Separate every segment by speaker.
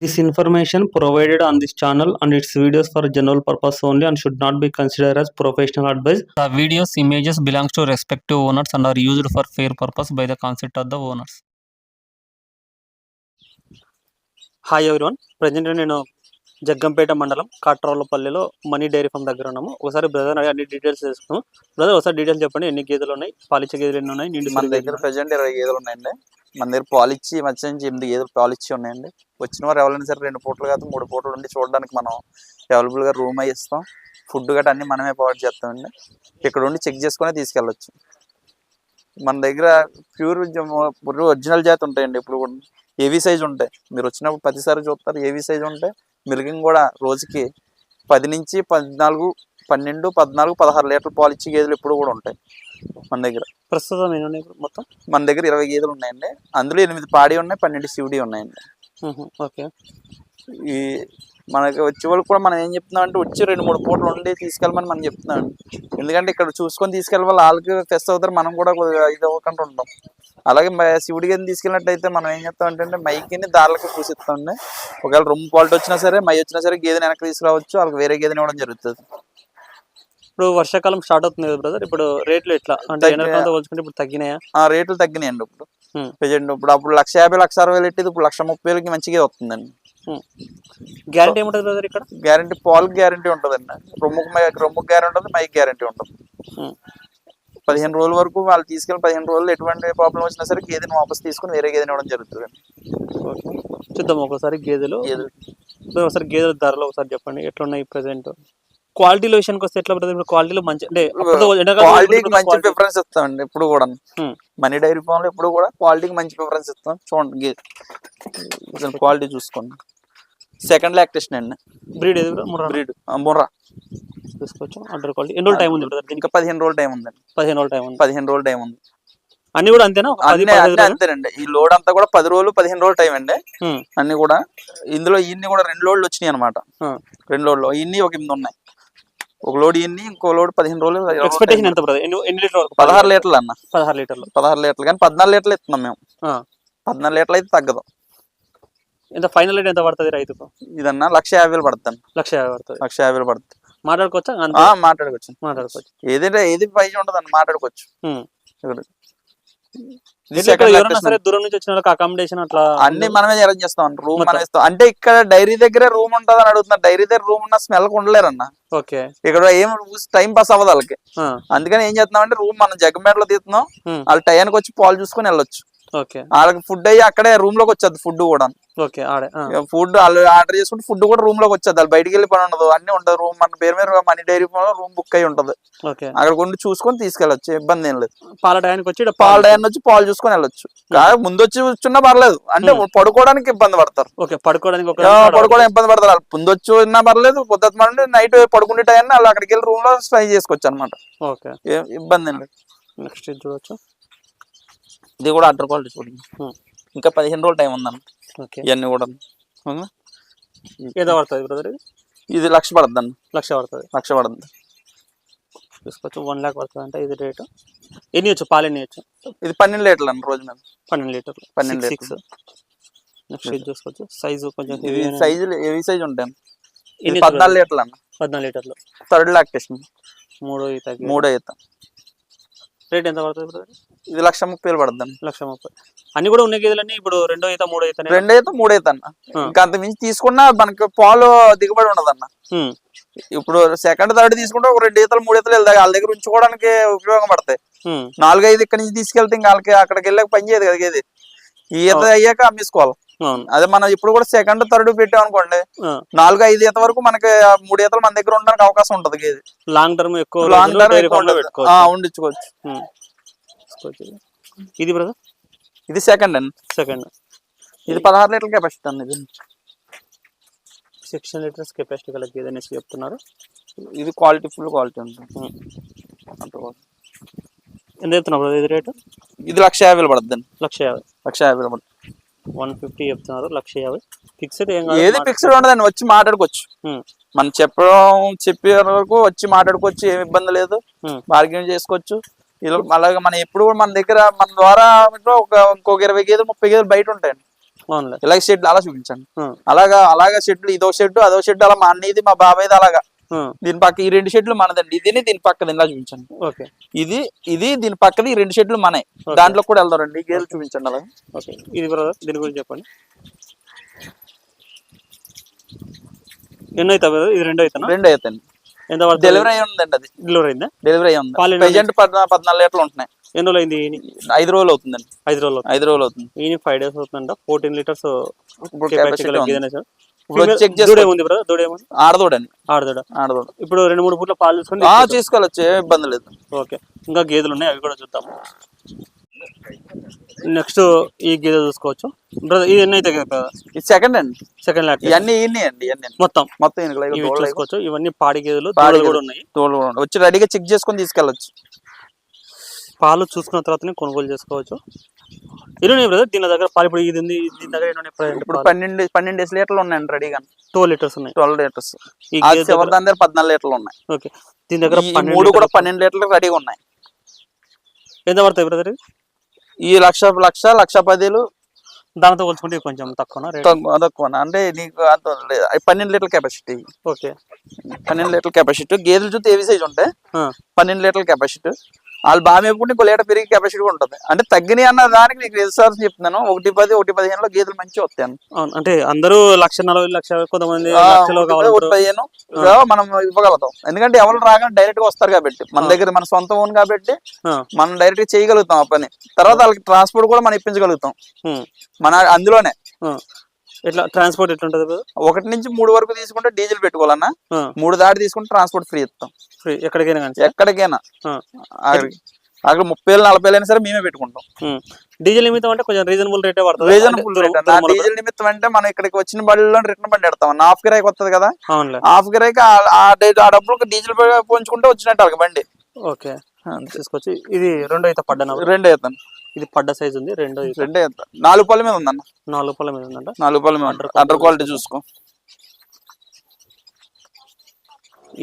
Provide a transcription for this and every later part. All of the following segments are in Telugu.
Speaker 1: This information provided on this channel and its videos for general purpose only and should not be considered as professional advice. The videos images belongs to respective owners and are used for fair purpose by the consent of the owners. Hi everyone present నేను జగ్గంపేట మండలం కాట్రావులపల్లిలో మనీ డైరీ ఫామ్ దగ్గర ఉన్నాము. ఒకసారి బ్రదర్ అన్ని డీటెయిల్స్ తెలుసుకున్నాం బ్రదర్ ఒకసారి డీటెయిల్స్ చెప్పండి. ఎన్ని గేదెలు ఉన్నాయి? పాలిచ్చే గేదెలు ఎన్ని ఉన్నాయి? నిండు
Speaker 2: మన దగ్గర ప్రజెంట్ ఇరవై గేదెలు ఉన్నాయండి. మన దగ్గర పాలు ఇచ్చి మధ్య నుంచి ఎనిమిది గేదెలు పాలు ఇచ్చి ఉన్నాయండి. వచ్చిన వారు ఎవరైనా సరే రెండు పూటలు కాదు మూడు పూటలు ఉండి చూడడానికి మనం available గా రూమ్ అయి ఇస్తాం. ఫుడ్ గట్రా అన్ని మనమే ప్రొవైడ్ చేస్తామండి. ఇక్కడ ఉండి చెక్ చేసుకుని తీసుకెళ్ళొచ్చు. మన దగ్గర ప్యూర్ ఒరిజినల్ జాతి ఉంటాయండి. ఇప్పుడు ఏవీ సైజ్ ఉంటాయి? మీరు వచ్చినప్పుడు ప్రతిసారి చూస్తారు ఏవీ సైజ్ ఉంటాయి? మిల్కింగ్ కూడా రోజుకి పది నుంచి పద్నాలుగు పన్నెండు పద్నాలుగు పదహారు లీటర్ల పాలు ఇచ్చే గేదెలు ఇప్పుడు కూడా ఉంటాయి మన దగ్గర.
Speaker 1: ప్రస్తుతం ఎన్ని ఉన్నాయి మొత్తం?
Speaker 2: మన దగ్గర ఇరవై గేదెలు ఉన్నాయండి. అందులో ఎనిమిది పాడి ఉన్నాయి పన్నెండు సివిడి ఉన్నాయండి.
Speaker 1: ఓకే.
Speaker 2: ఈ మనకి వచ్చే వాళ్ళకి కూడా మనం ఏం చెప్తున్నాం అంటే వచ్చి రెండు మూడు పూటలు ఉండి తీసుకెళ్ళమని మనం చెప్తున్నాం. ఎందుకంటే ఇక్కడ చూసుకొని తీసుకెళ్ళాలి వాళ్ళకి ఫెస్ట్ అవుతారు మనం కూడా ఇది అవ్వకుండా ఉంటాం అలాగే శివుడి గారిని తీసుకెళ్ళినట్టయితే మనం ఏం చెప్తాం అంటే మైకిని దారులకు పూసిస్తామండి. ఒకవేళ రొమ్ము క్వాలిటీ వచ్చినా సరే మై వచ్చినా సరే గేదెని వెనక్కి తీసుకురావచ్చు వాళ్ళకి వేరే గేదెని ఇవ్వడం జరుగుతుంది.
Speaker 1: ఇప్పుడు వర్షాకాలం స్టార్ట్ అవుతుంది కదా బ్రదర్ ఇప్పుడు రేట్లు ఎట్లా? అంటే పోల్చుకుంటే ఇప్పుడు తగ్గినాయా?
Speaker 2: ఆ రేట్లు తగ్గినాయండి ఇప్పుడు. ప్రజెంట్ ఇప్పుడు అప్పుడు లక్ష యాభై లక్ష అరవై ఎట్టేది ఇప్పుడు లక్ష ముప్పై వేలకి మంచిగా వస్తుందండి.
Speaker 1: గ్యారంటీ ఏముంటుంది బ్రదర్ ఇక్కడ?
Speaker 2: గ్యారంటీ పాల్ గ్యారంటీ ఉంటుందండి. రొమ్ముకు మై రొమ్ముకు గ్యారంటీ ఉంటుంది మైక్ గ్యారంటీ ఉంటుంది. పదిహేను రోజుల వరకు వాళ్ళు తీసుకెళ్ళి పదిహేను రోజులు ఎటువంటి ప్రాబ్లం వచ్చినా సరే గేదెని వాపస్ తీసుకుని వేరే గేదెని ఇవ్వడం జరుగుతుంది
Speaker 1: ఓకే. చూద్దాం ఒకసారి గేదెలు.
Speaker 2: గేదెలు.
Speaker 1: ఇప్పుడు ఒకసారి గేదెల ధరలు ఒకసారి చెప్పండి ఎట్లా ఉన్నాయి ప్రెసెంట్ క్వాలిటీలో విషయానికి వస్తే ఎట్లా ఇప్పుడు క్వాలిటీలో మంచి అంటే
Speaker 2: క్వాలిటీకి మంచి ప్రిఫరెన్స్ ఇస్తామండి ఎప్పుడు కూడా. మనీ డైరీ ఫామ్లో ఎప్పుడు కూడా క్వాలిటీకి మంచి ప్రిఫరెన్స్ ఇస్తాం. చూడండి గేదె. క్వాలిటీ చూసుకోండి. సెకండ్ లాక్టేషన్ అండి.
Speaker 1: బ్రీడ్ ఏది
Speaker 2: బ్రీడ్ ముర్రా.
Speaker 1: తీసుకోవచ్చు అండర్ క్వాలిటీ ఎన్ని రోజులు టైం ఉంది బ్రదర్ దీనికి?
Speaker 2: ఇంకా పదిహేను రోజులు టైం ఉందండి.
Speaker 1: పదిహేను రోజులు టైం ఉంది.
Speaker 2: పదిహేను రోజులు టైం ఉంది.
Speaker 1: అన్ని కూడా అంతేనా?
Speaker 2: అంతేనండి. ఈ లోడ్ అంతా కూడా పది రోజులు పదిహేను రోజులు టైం అండి.
Speaker 1: Hmm.
Speaker 2: అన్ని కూడా ఇందులో ఇన్ని కూడా రెండు లోడ్లు వచ్చినాయి అనమాట
Speaker 1: Hmm.
Speaker 2: రెండు లోడ్లు ఇన్ని ఒక ఎనిమిది ఉన్నాయి. ఒక లోడ్ ఇన్ని ఇంకో లోడ్ పదిహేను రోజులు.
Speaker 1: ఎక్స్పెక్టేషన్. ఎంత బ్రదర్ ఎన్ని లీటర్
Speaker 2: పదహారు లీటర్లు అన్న.
Speaker 1: పదహారు లీటర్లు.
Speaker 2: పదహారు లీటర్లు. కానీ పద్నాలుగు లీటర్లు ఇస్తున్నాం మేము.
Speaker 1: ఆ.
Speaker 2: పద్నాలుగు లీటర్లు అయితే తగ్గదు.
Speaker 1: ఎంత ఫైనల్ రేట్ ఎంత పడుతుంది రైతుకు?
Speaker 2: ఇదన్నా లక్ష యాభై వేలు పడుతుంది.
Speaker 1: లక్ష యాభై పడుతుంది.
Speaker 2: లక్ష యాభై వేలు పడుతుంది.
Speaker 1: మాట్లాడుకోవచ్చా?
Speaker 2: మాట్లాడుకోవచ్చు.
Speaker 1: మాట్లాడుకోవచ్చు.
Speaker 2: ఏదంటే ఏది మాట్లాడుకోవచ్చు. second
Speaker 1: ఎవరైనా
Speaker 2: lactation.
Speaker 1: సరే దూరం నుంచి వచ్చిన వాళ్ళకి అకామిడేషన్ అట్లా
Speaker 2: అన్ని మనమే అరేంజ్ చేస్తాం రూమ్
Speaker 1: మొత్తం.
Speaker 2: మనం ఇస్తాం అంటే ఇక్కడ డైరీ దగ్గరే రూమ్ ఉంటుంది అని అడుగుతున్నా. డైరీ దగ్గర రూమ్ ఉన్న స్మెల్ ఉండలేరన్న.
Speaker 1: ఓకే.
Speaker 2: ఇక్కడ ఏం టైం పాస్ అవ్వదు వాళ్ళకి. అందుకని ఏం చేస్తున్నాం అంటే రూమ్ మనం జగ్గమేటలో తీస్తున్నాం. వాళ్ళు టయానికి వచ్చి పాలు చూసుకొని వెళ్ళొచ్చు. వాళ్ళకి ఫుడ్ అయ్యి అక్కడే రూమ్లోకి వచ్చేది ఫుడ్ కూడా. ఫుడ్ ఆర్డర్ చేసుకుంటే ఫుడ్ కూడా రూమ్లోకి వచ్చేది. వాళ్ళు బయటికి వెళ్ళి పని ఉండదు. అన్ని ఉండదు. రూమ్ మన పేరు మీద మనీ డైరీ రూమ్ బుక్ అయి ఉంటది. అక్కడ కొండి చూసుకొని తీసుకెళ్ళొచ్చు. ఇబ్బంది ఏం లేదు.
Speaker 1: పాల టయానికి వచ్చి
Speaker 2: పాల
Speaker 1: పాలు
Speaker 2: టైం వచ్చి పాలు చూసుకొని వెళ్ళొచ్చు. కాదు ముందు వచ్చి కూర్చున్నా పర్లేదు. అంటే. పడుకోవడానికి ఇబ్బంది పడతారు.
Speaker 1: పడుకోవడానికి ఒక
Speaker 2: ఆ, పడుకోవడం ఇబ్బంది పడతారు. వాళ్ళు ముందు వచ్చి ఉన్నా పర్లేదు. పొద్దుత నుండి నైట్ పడుకునే టైం వాళ్ళు అక్కడికి వెళ్ళి రూమ్లో స్టై చేసుకోవచ్చు అనమాట
Speaker 1: ఓకే.
Speaker 2: ఇబ్బంది ఏం లేదు.
Speaker 1: నెక్స్ట్ చూడొచ్చు.
Speaker 2: ఇది కూడా అడ్డర్ క్వాలిటీ చూడండి.
Speaker 1: Hmm.
Speaker 2: ఇంకా పదిహేను రోజులు టైం ఉందన్న.
Speaker 1: ఓకే
Speaker 2: ఇవన్నీ కూడా?
Speaker 1: ఏదో పడుతుంది బ్రదర్ ఇది?
Speaker 2: ఇది లక్ష పడుతుంది అన్న
Speaker 1: లక్ష పడుతుంది.
Speaker 2: లక్ష పడుతుంది.
Speaker 1: తీసుకోవచ్చు వన్ ల్యాక్ పడుతుంది అంటే ఇది రేటు ఎన్ని వచ్చు పాలు ఎన్ని వచ్చు
Speaker 2: ఇది పన్నెండు లీటర్లు అన్న రోజు
Speaker 1: పన్నెండు లీటర్లు.
Speaker 2: పన్నెండు
Speaker 1: సిక్స్ నెక్స్ట్ ఇది చూసుకోవచ్చు. సైజు కొంచెం
Speaker 2: ఇవి సైజులు ఏవి సైజు ఉంటాయి ఇది పద్నాలుగు లీటర్లు అన్న.
Speaker 1: పద్నాలుగు లీటర్లు.
Speaker 2: థర్డ్ లాక్టేషన్
Speaker 1: మూడు ఈ తగ్గి
Speaker 2: మూడో ఈత.
Speaker 1: రేట్ ఎంత పడుతుంది బ్రదర్
Speaker 2: ఇది లక్ష ముప్పై వేలు పడుతుంది
Speaker 1: లక్ష ముప్పై. అన్ని కూడా ఉన్న గేదెలన్నీ ఇప్పుడు రెండో ఈత మూడో ఈత
Speaker 2: రెండు ఈత మూడు ఈత అన్న. ఇంకా అంత మించి తీసుకున్నా మనకి పాలు దిగుబడి ఉండదు అన్న ఇప్పుడు సెకండ్ థర్డ్ తీసుకుంటే ఒక రెండు ఈతలు మూడు ఈతలు వెళ్తాయి. వాళ్ళ దగ్గర ఉంచుకోవడానికి ఉపయోగపడతాయి నాలుగైదు ఇక్కడ నుంచి తీసుకెళ్తే ఇంకా వాళ్ళకి అక్కడికి వెళ్ళాక పని చేయదు కదా ఇది ఈత. అయ్యాక అమ్మేసుకోవాలి. అదే మనం ఇప్పుడు కూడా సెకండ్ థర్డ్ పెట్టాం అనుకోండి. నాలుగు ఐదు ఈత వరకు మనకి మూడు ఈతలు మన దగ్గర ఉండడానికి అవకాశం ఉంటది గేది.
Speaker 1: లాంగ్ టర్మ్ ఎక్కువ
Speaker 2: లాంగ్ టర్మ్ ఉండించుకోవచ్చు
Speaker 1: ఉమ్. తీసుకోవచ్చు ఇది. బ్రదర్
Speaker 2: ఇది సెకండ్ అండి
Speaker 1: సెకండ్
Speaker 2: ఇది పదహారు లీటర్ల కెపాసిటీ అండి ఇది.
Speaker 1: సిక్స్టీన్ లీటర్స్ కెపాసిటీ గల గేదె అనేసి చెప్తున్నారు?
Speaker 2: ఇది క్వాలిటీ ఫుల్ క్వాలిటీ ఉంటుంది.
Speaker 1: ఎంత చెప్తున్నారు బ్రదర్ ఇది రేటు
Speaker 2: ఇది లక్ష యాభై పడుతుంది
Speaker 1: లక్ష యాభై.
Speaker 2: లక్ష యాభై పడుతుంది
Speaker 1: వన్ ఫిఫ్టీ చెప్తున్నారు లక్ష యాభై. ఫిక్స్డ్ ఏం
Speaker 2: ఏది ఫిక్స్డ్ ఉండదండి వచ్చి మాట్లాడుకోవచ్చు.
Speaker 1: ఉమ్.
Speaker 2: మనం చెప్పడం చెప్పే వరకు వచ్చి మాట్లాడుకోవచ్చు ఏమి ఇబ్బంది లేదు. బార్గెన్ చేసుకోవచ్చు. ఇలా అలాగే మనం ఎప్పుడు కూడా మన దగ్గర మన ద్వారా ఒక ఇంకొక ఇరవై గేదెలు ముప్పై గేదెలు బయట ఉంటాయండి. ఇలాగ షెడ్ అలా చూపించండి. అలాగా అలాగా షెడ్లు ఇదో షెడ్ అదో షెడ్ అలా మా అన్నది మా బాబాయ్ది అలాగా. దీని పక్క ఈ రెండు షెడ్లు మనదండి. ఇదిని దీని పక్కది ఇలా చూపించండి.
Speaker 1: ఓకే.
Speaker 2: ఇది ఇది దీని పక్కది ఈ రెండు షెడ్లు మనే దాంట్లో కూడా వెళ్దారండి గేదెలు చూపించండి అలాగా.
Speaker 1: ఇది బ్రదర్ దీని గురించి చెప్పండి. ఎన్నో అవుతా బ్రదర్? ఇది రెండో అవుతానా
Speaker 2: రెండు అవుతాయండి
Speaker 1: ఎంత
Speaker 2: డెలివరీ అయి ఉందండి అది.
Speaker 1: డెలివరీ అయిందా?
Speaker 2: డెలివరీ అయి ఉంది. ప్రజెంట్ పద్నాలుగు లీటర్లు ఉంటున్నాయి.
Speaker 1: ఎన్ని రోజులు అయింది?
Speaker 2: ఐదు రోజులు అవుతుందండి.
Speaker 1: ఐదు రోజులు
Speaker 2: ఐదు రోజులు అవుతుంది.
Speaker 1: ఈయన ఫైవ్ డేస్ అవుతుందంట. ఫోర్టీన్ లీటర్స్ బ్రదర్
Speaker 2: ఆడదోడండి.
Speaker 1: ఆడదూడ.
Speaker 2: ఆడదోడ.
Speaker 1: ఇప్పుడు రెండు మూడు పూట్ల పాలు చూసుకొని
Speaker 2: తీసుకోవచ్చు ఏ ఇబ్బంది లేదు.
Speaker 1: ఓకే. ఇంకా గేదెలు ఉన్నాయి అవి కూడా చూద్దాము. నెక్స్ట్ ఈ గేదె చూసుకోవచ్చు. బ్రదర్ ఇది ఎన్ని అయితే కదా?
Speaker 2: ఇది సెకండ్ అండి.
Speaker 1: సెకండ్ ల్యాక్
Speaker 2: ఇవన్నీ ఇన్ని అండి ఇవన్నీ
Speaker 1: మొత్తం.
Speaker 2: మొత్తం
Speaker 1: ఇవి చూసుకోవచ్చు. ఇవన్నీ పాడి గేదెలు
Speaker 2: పాడి
Speaker 1: కూడా. ఉన్నాయి.
Speaker 2: తోలు కూడా ఉన్నాయి. వచ్చి రెడీగా చెక్ చేసుకొని తీసుకెళ్ళచ్చు.
Speaker 1: పాలు చూసుకున్న తర్వాతనే కొనుగోలు చేసుకోవచ్చు. ఎన్ని బ్రదర్ దీని దగ్గర పాలు ఇప్పుడు ఇది ఉంది దీని దగ్గర
Speaker 2: ఇప్పుడు పన్నెండు పన్నెండు డేస్ లీటర్లు ఉన్నాయండి రెడీగా
Speaker 1: ట్వెల్వ్ లీటర్స్ ఉన్నాయి. Twelve
Speaker 2: litres. దాని దగ్గర పద్నాలుగు లీటర్లు ఉన్నాయి.
Speaker 1: ఓకే. దీని దగ్గర
Speaker 2: మూడు కూడా పన్నెండు లీటర్లు రెడీగా ఉన్నాయి.
Speaker 1: ఎంత పడతాయి బ్రదర్
Speaker 2: ఈ లక్ష లక్ష లక్ష పదిలు
Speaker 1: దానితో పోల్చుకుంటే కొంచెం తక్కువ
Speaker 2: తక్కువ అంటే నీకు అంత పన్నెండు లీటర్ల కెపాసిటీ
Speaker 1: ఓకే.
Speaker 2: పన్నెండు లీటర్ల కెపాసిటీ గేదెలు చూస్తే ఏవి సైజ్ ఉంటాయి పన్నెండు లీటర్ల కెపాసిటీ వాళ్ళు బాగా మేపుకుంటే ఇంకో లీటర్ పెరిగి కెపాసిటీ ఉంటుంది. అంటే తగ్గినాయి అన్న దానికి నీకు రిసార్స్ చెప్తున్నాను. ఒకటి పది ఒకటి పదిహేనులో గేదెలు మంచిగా వస్తాయి
Speaker 1: అంటే అందరూ లక్ష నలభై లక్ష కొంతమంది
Speaker 2: ఒకటి పదిహేను మనం ఇవ్వగలుగుతాం. ఎందుకంటే ఎవరు రాగానే డైరెక్ట్గా వస్తారు కాబట్టి. మన దగ్గర మన సొంత ఓన్ కాబట్టి మనం డైరెక్ట్గా చేయగలుగుతాం ఆ పని. తర్వాత వాళ్ళకి ట్రాన్స్పోర్ట్ కూడా మనం ఇప్పించగలుగుతాం. మన అందులోనే.
Speaker 1: ఎట్లా ట్రాన్స్పోర్ట్ ఎట్లా ఉంటుంది బ్రదర్
Speaker 2: ఒకటి నుంచి మూడు వరకు తీసుకుంటే డీజిల్ పెట్టుకోవాలన్నా. మూడు దాటి తీసుకుంటే ట్రాన్స్పోర్ట్ ఫ్రీ ఇస్తాం
Speaker 1: ఫ్రీ ఎక్కడికైనా కానీ.
Speaker 2: ఎక్కడికైనా. అక్కడ ముప్పై వేలు నలభై వేలు అయినా సరే మేమే పెట్టుకుంటాం.
Speaker 1: డీజిల్ నిమిత్తం అంటే కొంచెం రీజనబుల్ రేటే పడుతుంది?
Speaker 2: రీజనబుల్ రేట్ డీజిల్ నిమిత్తం అంటే మనం ఇక్కడికి వచ్చిన బడిలో రిటర్న్ బండి పెడతాం. హాఫ్ కిరాయికి వస్తుంది కదా? హాఫ్ కిరాయికి ఆ- డబ్బులు డీజిల్ పోంచుకుంటే వచ్చినట్టు వాళ్ళకి బండి.
Speaker 1: ఓకే. తీసుకొచ్చి ఇది రెండో అయితే పడ్డా
Speaker 2: రెండే అవుతాను
Speaker 1: ఇది పడ్డ సైజ్ ఉంది రెండో
Speaker 2: రెండే నాలుగు పళ్ళ మీద ఉందన్న?
Speaker 1: నాలుగు రూపాయల మీద ఉందంట.
Speaker 2: నాలుగు పళ్ళ మీద అండర్ క్వాలిటీ చూసుకో.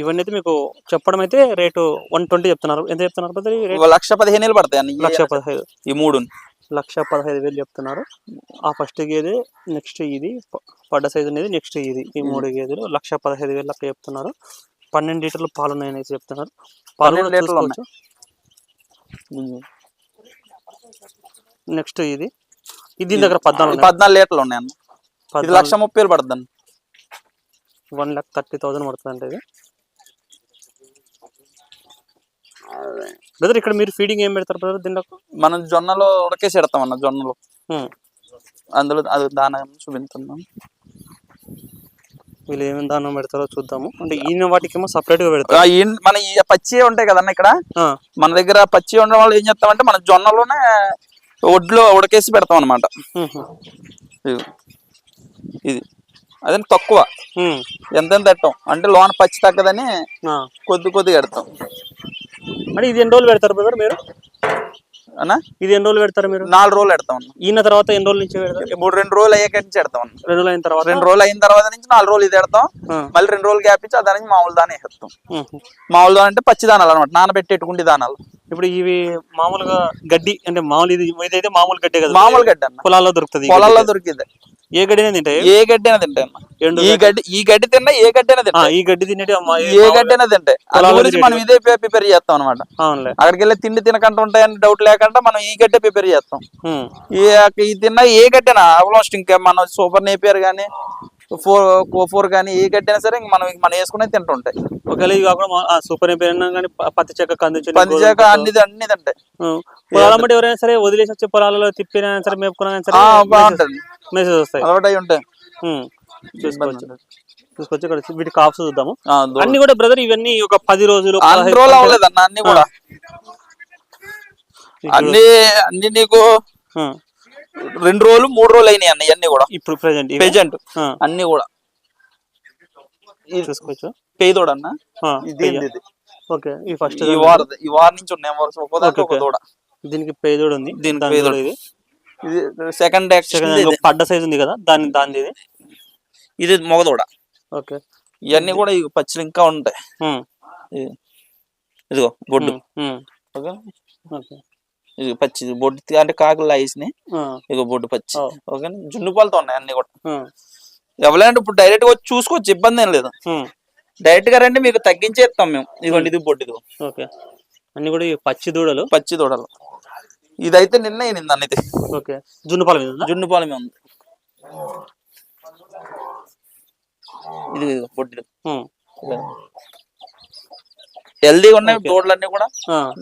Speaker 1: ఇవన్నీ అయితే మీకు చెప్పడం అయితే రేటు వన్ ట్వంటీ చెప్తున్నారు. ఎంత చెప్తున్నారు బ్రదర్
Speaker 2: లక్ష పదిహేను వేలు పడతాయి అన్న
Speaker 1: లక్ష పదహైదు
Speaker 2: ఈ మూడు.
Speaker 1: లక్ష పదహైదు వేలు చెప్తున్నారు. ఆ ఫస్ట్ గేదె నెక్స్ట్ ఇది. పడ్డ సైజు అనేది నెక్స్ట్ ఇది. ఈ మూడు గేదెలు లక్ష పదహైదు వేలు లెక్క చెప్తున్నారు. పన్నెండు లీటర్లు పాలు ఉన్నాయని చెప్తున్నారు. పాలు కూడా
Speaker 2: లీటర్లు
Speaker 1: నెక్స్ట్ ఇది. ఇది దీని దగ్గర పద్నాలుగు.
Speaker 2: పద్నాలుగు లీటర్లు ఉన్నాయి అన్న ఇది లక్ష ముప్పై వేలు పడుతుంది.
Speaker 1: వన్ ల్యాక్ థర్టీ థౌసండ్ పడుతుంది అంటే ఇది. బ్రదర్ ఇక్కడ మీరు ఫీడింగ్ ఏం పెడతారు బ్రదర్ దీనిలో
Speaker 2: మనం జొన్నలో ఉడకేసి పెడతాం అన్న జొన్నలు. అందులో అది దాని చూపిస్తున్నాం
Speaker 1: వీళ్ళు ఏమేమి దానం పెడతారో చూద్దాము. అంటే ఈయన వాటికేమో సపరేట్గా పెడతారు.
Speaker 2: ఆ ఈ- మన ఈ పచ్చి ఉంటాయి కదన్న ఇక్కడ? మన దగ్గర పచ్చి ఉండడం వల్ల ఏం చేస్తామంటే మన జొన్నలోనే ఒడ్లో ఉడకేసి పెడతాం అనమాట. ఇది. అదే తక్కువ. ఎంతెంత పెట్టాం? అంటే లోన పచ్చి తగ్గదని. కొద్ది కొద్దిగా పెడతాం.
Speaker 1: అంటే ఇది ఎన్ని రోజులు పెడతారు బ్రదర్ మీరు?
Speaker 2: అన్నా?
Speaker 1: ఇది ఎన్ని రోజులు పెడతారు మీరు?
Speaker 2: నాలుగు రోజులు పెడతాం
Speaker 1: ఈయన తర్వాత ఎన్ని రోజుల నుంచి పెడతారు?
Speaker 2: ఇప్పుడు రెండు రోజులు అయ్యాక నుంచి పెడతాం
Speaker 1: రెండు రోజులు అయిన తర్వాత?
Speaker 2: రెండు రోజులు అయిన తర్వాత నుంచి నాలుగు రోజులు ఇది పెడతాం. మళ్ళీ రెండు రోజులు గ్యాప్ ఇచ్చి దానికి మామూలు దాని వేస్తాం. మామూలు దాని అంటే పచ్చి దానాలు అనమాట నానబెట్టి ఎట్టుకుంటే దానాలు.
Speaker 1: ఇప్పుడు ఇవి మామూలుగా గడ్డి అంటే మామూలు ఇది ఇదైతే మామూలు గడ్డే కదా?
Speaker 2: మామూలు గడ్డి అన్న.
Speaker 1: పొలాల్లో దొరుకుతుంది
Speaker 2: పొలాల్లో. దొరికింది.
Speaker 1: ఏ గడ్డినే తింటాయి?
Speaker 2: ఏ గడ్డి అయినా తింటాయి ఈ గడ్డి ఈ గడ్డి తిన్నా ఏ గడ్డి అయినా
Speaker 1: ఆ,
Speaker 2: తింటాయి.
Speaker 1: ఈ గడ్డి తినేటి
Speaker 2: ఏ గడ్డి అయినా తింటాయి. అందు గురించి మనం ఇదే ప్రిపేర్ చేస్తాం అనమాట అక్కడికి వెళ్ళి తిండి తినకుండా ఉంటాయని డౌట్ లేకుండా మనం ఈ గడ్డే ప్రిపేర్ చేస్తాం. ఈ తిన్న ఏ గడ్డైనా ఆల్మోస్ట్ ఇంకా మన సూపర్ నేపియర్ కానీ ఫోర్ ఫోర్ కానీ ఏ గడ్డైనా సరే ఇంక మనం మనం వేసుకునే తింటుంటాయి.
Speaker 1: ఒకవేళ ఇవి కాకుండా సూపర్ కానీ పత్తి చెక్క కంది
Speaker 2: పంది చేక అన్ని అన్ని తింటాయి.
Speaker 1: ఎవరైనా సరే వదిలేసి వచ్చే పొలాలలో తిప్పినా సరే మేపుకున్నా సరే
Speaker 2: బాగుంటది.
Speaker 1: మెసేజ్ వస్తాయి.
Speaker 2: అలవాటు అయి ఉంటాయి
Speaker 1: చూసుకోవచ్చు.
Speaker 2: ఉండదు.
Speaker 1: చూసుకోవచ్చు. ఇక్కడ వీటి కాప్స్ చూద్దాము. అన్ని కూడా బ్రదర్ ఇవన్నీ ఒక పది రోజులు
Speaker 2: అన్ని అవ్వలేదు కూడా. అన్ని అన్ని నీకు రెండు రోజులు మూడు రోజులు అయినాయి అన్న ఇవన్నీ కూడా.
Speaker 1: ఇప్పుడు ప్రెసెంట్
Speaker 2: పేజెంట్ అన్ని కూడా.
Speaker 1: చూసుకోవచ్చు.
Speaker 2: పేదోడు అన్న ఇది?
Speaker 1: ఓకే ఈ ఫస్ట్
Speaker 2: ఈ వార ఈ వారం నుంచి ఉన్నాయి
Speaker 1: దీనికి పేదోడు ఉంది.
Speaker 2: దీనికి
Speaker 1: దాని
Speaker 2: పేదోడు.
Speaker 1: ఇది.
Speaker 2: ఇది సెకండ్
Speaker 1: సెకండ్ పడ్డ సైజ్ ఉంది కదా? దాని దాని ఇది?
Speaker 2: ఇది మగదూడ.
Speaker 1: ఓకే.
Speaker 2: ఇవన్నీ కూడా ఈ పచ్చలు ఇంకా ఉంటాయి. ఇదిగో బొడ్డు. ఓకే? ఇది పచ్చి బొడ్డు అంటే కాకులు ఐస్ని
Speaker 1: ఆ,
Speaker 2: ఇక బొడ్డు పచ్చి. ఓకే? జున్ను పాలతో ఉన్నాయి అన్ని కూడా. ఎవరైనా ఇప్పుడు డైరెక్ట్ వచ్చి చూసుకోవచ్చు ఇబ్బంది ఏం లేదు. డైరెక్ట్గా రండి మీకు తగ్గించే ఇస్తాం మేము. ఇదిగోండి ఇది బొడ్డు ఇది
Speaker 1: ఓకే. అన్ని కూడా పచ్చి దూడలు.
Speaker 2: పచ్చి దూడలు. ఇదైతే నిన్న నింది
Speaker 1: ఓకే. జున్నుపాల మీద ఉందా?
Speaker 2: ఇది బొడ్డు. హెల్దీగా ఉన్నాయి. దూడలన్నీ కూడా.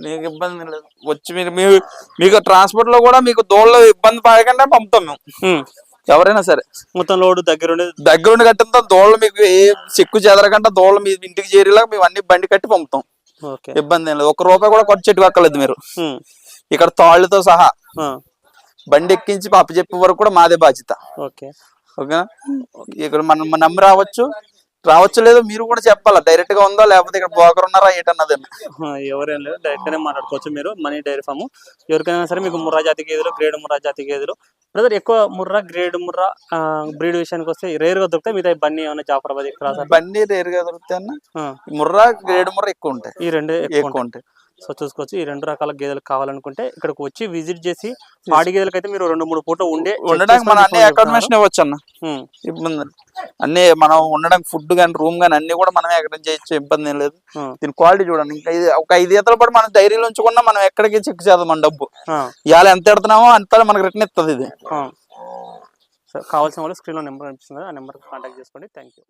Speaker 2: మీకు ఇబ్బంది లేదు. వచ్చి మీరు మీ మీకు ట్రాన్స్పోర్ట్లో కూడా మీకు దూడలు ఇబ్బంది పడకుండా పంపుతాం మేము. ఎవరైనా సరే.
Speaker 1: మొత్తం లోడు దగ్గర ఉండే
Speaker 2: దగ్గరుండి కట్టిన దోళ్ళు మీకు ఏ చెక్కు చెదరకుండా దోళ్ళు మీ ఇంటికి చేరేలాగా మేము అన్ని బండి కట్టి పంపుతాం.
Speaker 1: ఓకే.
Speaker 2: ఇబ్బంది ఏం లేదు. ఒక రూపాయి కూడా ఖర్చు చెట్టు అక్కర్లేదు మీరు. ఇక్కడ తాళ్ళతో సహా బండి ఎక్కించి అప్పచెప్పే వరకు కూడా మాదే బాధ్యత.
Speaker 1: ఓకే.
Speaker 2: ఓకేనా? ఇక్కడ మనం నమ్మి రావచ్చు. రావచ్చు లేదో మీరు కూడా చెప్పాలా? డైరెక్ట్గా ఉందో? లేకపోతే ఇక్కడ బ్రోకర్ ఉన్నారా? ఏంటన్నది
Speaker 1: ఎవరేం లేదు డైరెక్ట్ గానే మాట్లాడుకోవచ్చు మీరు. మనీ డైరీ ఫామ్ ఎవరికైనా సరే మీకు ముర్రా జాతి గేదెలు గ్రేడ్ ముర్రా జాతి గేదెలు. బ్రదర్ ఎక్కువ ముర్రా గ్రేడ్ ముర్రా బ్రీడ్ విషయానికి వస్తే రేర్గా దొరుకుతాయి. మిగతా బన్నీ ఏమైనా జాఫరాబాద్ క్రాస్ అట్లా?
Speaker 2: బండి రేరుగా దొరుకుతాయి అన్న ముర్రా గ్రేడ్ ముర్రా ఎక్కువ ఉంటాయి.
Speaker 1: ఈ రెండే ఎక్కువ ఉంటాయి. సో చూసుకోవచ్చు. ఈ రెండు రకాల గేదెలు కావాలనుకుంటే ఇక్కడికి వచ్చి విజిట్ చేసి పాడి గేదెలకి అయితే మీరు రెండు మూడు పూట ఉండే
Speaker 2: ఉండడానికి మన అన్ని అకామిడేషన్ ఇవ్వచ్చు అన్న ఇబ్బంది. అన్ని మనం ఉండడానికి ఫుడ్ కానీ రూమ్ కానీ అన్ని కూడా మనమే అరేంజ్ చేయొచ్చు ఇబ్బంది ఏం లేదు. దీని క్వాలిటీ చూడండి. ఇంకా ఒక ఐదు ఈతల పాటు మనం డైరీలో ఉంచుకున్నా మనం ఎక్కడికి చెక్ చేద్దాం మన డబ్బు. ఇవాళ ఎంత ఎడుతున్నామో అంత మనకి రిటర్న్ ఇస్తుంది ఇది.
Speaker 1: కావాల్సిన వాళ్ళు స్క్రీన్లో నెంబర్ కనిపిస్తుంది ఆ నెంబర్కి కాంటాక్ట్ చేసుకోండి. Thank you